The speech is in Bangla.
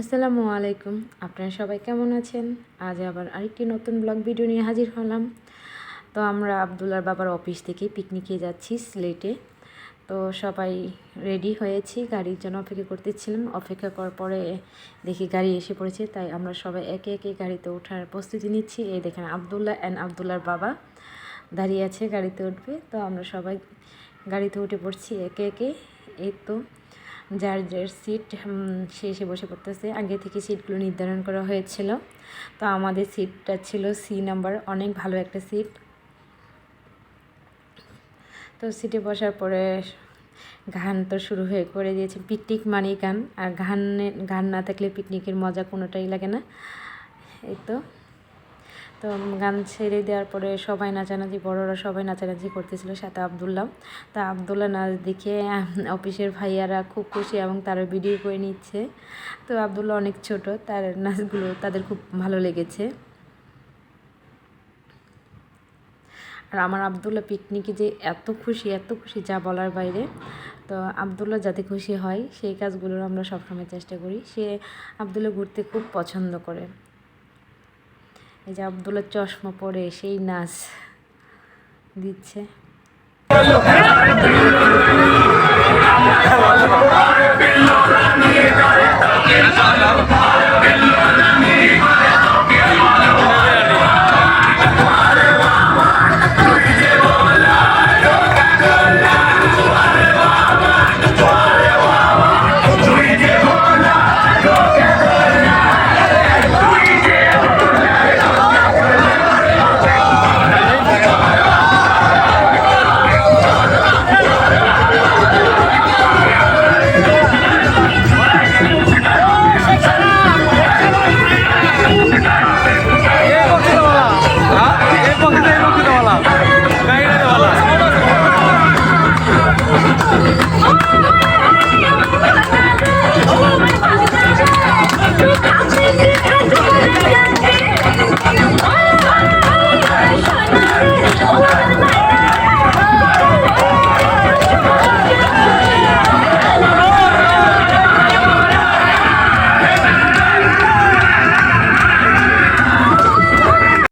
আসসালামু আলাইকুম। আপনারা সবাই কেমন আছেন? আজ আবার আরেকটি নতুন ব্লগ ভিডিও নিয়ে হাজির হলাম। তো আমরা আবদুল্লার বাবার অফিস থেকে পিকনিকে যাচ্ছি স্লেটে তো সবাই রেডি হয়েছি, গাড়ির জন্য অপেক্ষা করতেছিলাম। অপেক্ষা করার পরে দেখি গাড়ি এসে পড়েছে, তাই আমরা সবাই একে একে গাড়িতে ওঠার প্রস্তুতি নিচ্ছি। এই দেখেন আবদুল্লাহ অ্যান্ড আবদুল্লার বাবা দাঁড়িয়ে আছে গাড়িতে উঠবে। তো আমরা সবাই গাড়িতে উঠে পড়ছি একে একে। এই তো যার যার সিট সে এসে বসে পড়তেছে। আগে থেকে সিটগুলো নির্ধারণ করা হয়েছিল। তো আমাদের সিটটা ছিল সি নাম্বার অনেক ভালো একটা সিট তো সিটে বসার পরে গান তো শুরু হয়ে করে দিয়েছে পিকনিক মানেই গান। আর গানে গান না থাকলে পিকনিকের মজা কোনোটাই লাগে না। এই তো। তো গান ছেড়ে দেওয়ার পরে সবাই নাচানাচি, বড়রা সবাই নাচানাচি করতেছিল সাথে আবদুল্লাহ। তা আবদুল্লাহ নাচ দেখে অফিসের ভাইয়ারা খুব খুশি এবং তারা ভিডিও করে নিচ্ছে। তো আবদুল্লাহ অনেক ছোট, তার নাচগুলো তাদের খুব ভালো লেগেছে। আর আমার আবদুল্লাহ পিকনিকে যে এত খুশি এত খুশি যা বলার বাইরে। তো আবদুল্লাহ যাতে খুশি হয়, সেই কাজগুলোর আমরা সবসময় চেষ্টা করি। সে আবদুল্লাহ ঘুরতে খুব পছন্দ করে। এই যে আবদুল্লার চশমা পরে সেই নাচ দিচ্ছে। Oh!